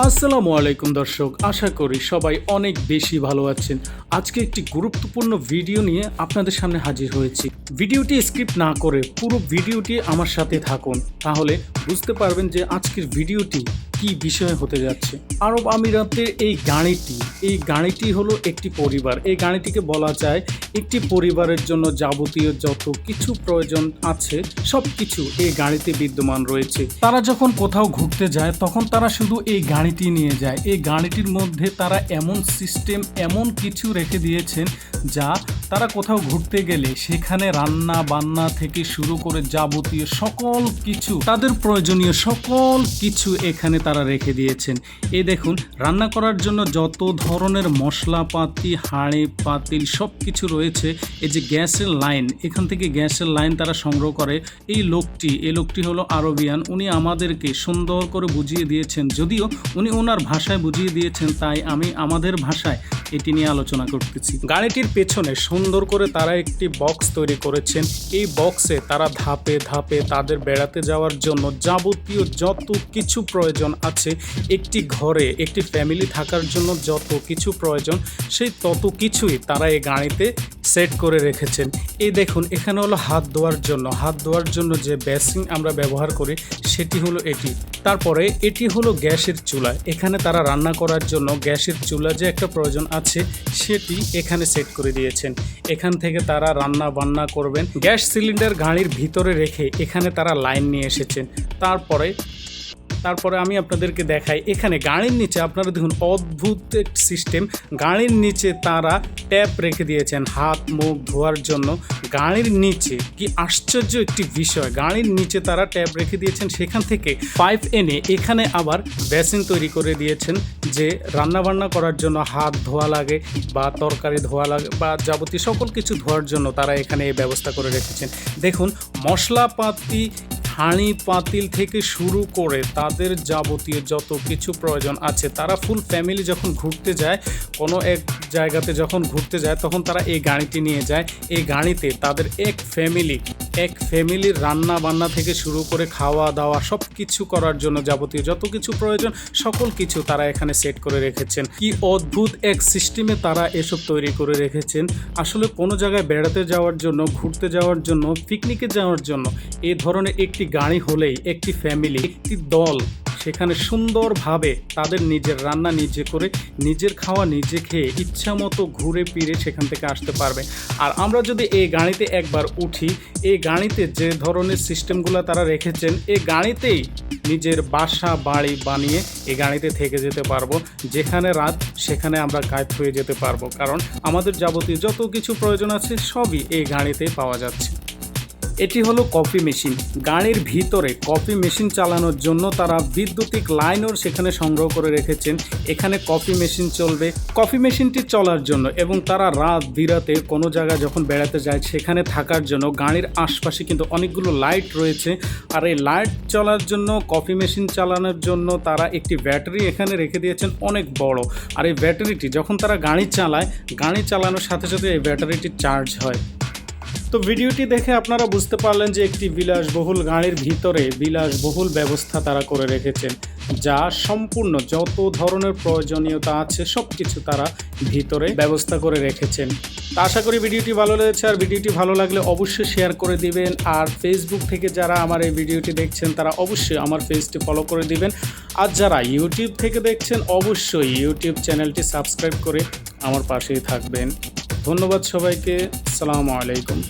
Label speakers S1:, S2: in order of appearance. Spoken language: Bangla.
S1: আসসালামু আলাইকুম দর্শক, আশা করি সবাই অনেক বেশি ভালো আছেন। আজকে একটি গুরুত্বপূর্ণ ভিডিও নিয়ে আপনাদের সামনে হাজির হয়েছি। ভিডিওটি স্কিপ না করে পুরো ভিডিওটি আমার সাথে থাকুন, তাহলে বুঝতে পারবেন যে আজকের ভিডিওটি কি বিষয় হতে যাচ্ছে? আরব আমিরাতের এই গাড়িটি এই গাড়িটি হলো একটি পরিবার। এই গাড়িটিকে বলা যায় একটি পরিবারের জন্য যাবতীয় যত কিছু প্রয়োজন আছে সব কিছু এই গাড়িতে বিদ্যমান রয়েছে। তারা যখন কোথাও ঘুরতে যায়, তখন তারা শুধু এই গাড়িটি নিয়ে যায়। এই গাড়িটির মধ্যে তারা এমন সিস্টেম এমন কিছু রেখে দিয়েছেন যা তারা কোথাও ঘুরতে গেলে সেখানে রান্না বান্না থেকে শুরু করে যাবতীয় সকল কিছু, তাদের প্রয়োজনীয় সকল কিছু এখানে তারা রেখে দিয়েছেন। এই দেখুন, রান্না করার জন্য যত ধরনের মশলাপাতি হাঁড়ি পাতিল সব কিছু রয়েছে, এই যে গ্যাসের লাইন, এখান থেকে গ্যাসের লাইন তারা সংগ্রহ করে। এই লোকটি এই লোকটি হলো আরবিয়ান, উনি আমাদেরকে সুন্দর করে বুঝিয়ে দিয়েছেন। যদিও উনি ওনার ভাষায় বুঝিয়ে দিয়েছেন, তাই আমি আমাদের ভাষায় এটি নিয়ে আলোচনা করতেছি। গাড়িটির পেছনে সুন্দর করে তারা একটি বক্স তৈরি করেছেন। এই বক্সে তারা ধাপে ধাপে তাদের বেড়াতে যাওয়ার জন্য যাবতীয় যত কিছু প্রয়োজন আছে, একটি ঘরে একটি ফ্যামিলি থাকার জন্য যত কিছু প্রয়োজন, সেই তত কিছুই তারা এই গাড়িতে সেট করে রেখেছেন। এই দেখুন, এখানে হলো হাত ধোয়ার জন্য। হাত ধোয়ার জন্য যে বেসিং আমরা ব্যবহার করি, সেটি হলো এটি। তারপরে এটি হলো গ্যাসের চুলা। এখানে তারা রান্না করার জন্য গ্যাসের চুলা যে একটা প্রয়োজন আছে, সেটি এখানে সেট করে দিয়েছেন। এখান থেকে তারা রান্না বান্না করবেন। গ্যাস সিলিন্ডার গাড়ির ভিতরে রেখে এখানে তারা লাইন নিয়ে এসেছেন। তারপরে তারপরে আমি আপনাদেরকে দেখাই, এখানে গাড়ির নিচে আপনারা দেখুন অদ্ভুত সিস্টেম গাড়ির নিচে তারা ট্যাপ রেখে দিয়েছেন হাত, মুখ ধোয়ার জন্য। গাড়ির নিচে, কি আশ্চর্য একটি বিষয়, গাড়ির নিচে তারা ট্যাপ রেখে দিয়েছেন সেখান থেকে পাইপ এনে এখানে আবার বেসিন তৈরি করে দিয়েছেন যে রান্না বান্না করার জন্য হাত ধোয়া লাগে বা তরকারি ধোয়া লাগে বা যাবতীয় সকল কিছু ধোয়ার জন্য তারা এখানে এই ব্যবস্থা করে রেখেছেন। দেখুন, মশলাপাতি হাঁড়ি পাতিল থেকে শুরু করে তাদের যাবতীয় যত কিছু প্রয়োজন আছে, তারা ফুল ফ্যামিলি যখন ঘুরতে যায়, কোনো এক জায়গাতে যখন ঘুরতে যায়, তখন তারা এই গাড়িটি নিয়ে যায়। এই গাড়িতে তাদের এক ফ্যামিলি এক ফ্যামিলির রান্না বান্না থেকে শুরু করে খাওয়া দাওয়া সব কিছু করার জন্য যাবতীয় যত কিছু প্রয়োজন, সকল কিছু তারা এখানে সেট করে রেখেছেন। কি অদ্ভুত এক সিস্টেমে তারা এসব তৈরি করে রেখেছেন। আসলে কোনো জায়গায় বেড়াতে যাওয়ার জন্য, ঘুরতে যাওয়ার জন্য পিকনিকে যাওয়ার জন্য এ ধরনের একটি গাড়ি হলেই একটি ফ্যামিলি একটি দল সেখানে সুন্দরভাবে তাদের নিজের রান্না নিজে করে, নিজের খাওয়া নিজে খেয়ে ইচ্ছা মতো ঘুরে ফিরে সেখান থেকে আসতে পারবে। আর আমরা যদি এই গাড়িতে একবার উঠি, এই গাড়িতে যে ধরনের সিস্টেমগুলো তারা রেখেছেন, এই গাড়িতেই নিজের বাসা, বাড়ি বানিয়ে এই গাড়িতে থেকে যেতে পারব। যেখানে রাত, সেখানে আমরা গায়েব হয়ে যেতে পারব। কারণ আমাদের যাবতীয় যত কিছু প্রয়োজন আছে সবই এই গাড়িতেই পাওয়া যাচ্ছে। এটি হলো কফি মেশিন। গাড়ির ভিতরে কফি মেশিন চালানোর জন্য তারা বৈদ্যুতিক লাইনও সেখানে সংগ্রহ করে রেখেছেন। এখানে কফি মেশিন চলবে। কফি মেশিনটি চলার জন্য এবং তারা রাত বিরাতে কোনো জায়গায় যখন বেড়াতে যায়, সেখানে থাকার জন্য গাড়ির আশপাশে কিন্তু অনেকগুলো লাইট রয়েছে। আর এই লাইট চলার জন্য, কফি মেশিন চালানোর জন্য তারা একটি ব্যাটারি এখানে রেখে দিয়েছেন, অনেক বড়। আর এই ব্যাটারিটি যখন তারা গাড়ি চালায়, গাড়ি চালানোর সাথে সাথে এই ব্যাটারিটি চার্জ হয়। তো ভিডিওটি দেখে আপনারা বুঝতে পারলেন যে একটি বিলাসবহুল গাড়ির ভিতরে বিলাসবহুল ব্যবস্থা তারা করে রেখেছেন, যা সম্পূর্ণ যত ধরনের প্রয়োজনীয়তা আছে সব কিছু তারা ভিতরে ব্যবস্থা করে রেখেছেন। তা আশা করি ভিডিওটি ভালো লেগেছে, আর ভিডিওটি ভালো লাগলে অবশ্যই শেয়ার করে দিবেন, আর ফেসবুক থেকে যারা আমার এই ভিডিওটি দেখছেন, তারা অবশ্যই আমার পেজটি ফলো করে দিবেন। আর যারা ইউটিউব থেকে দেখছেন, অবশ্যই ইউটিউব চ্যানেলটি সাবস্ক্রাইব করে আমার পাশেই থাকবেন। ধন্যবাদ সবাইকে, আসসালামু আলাইকুম।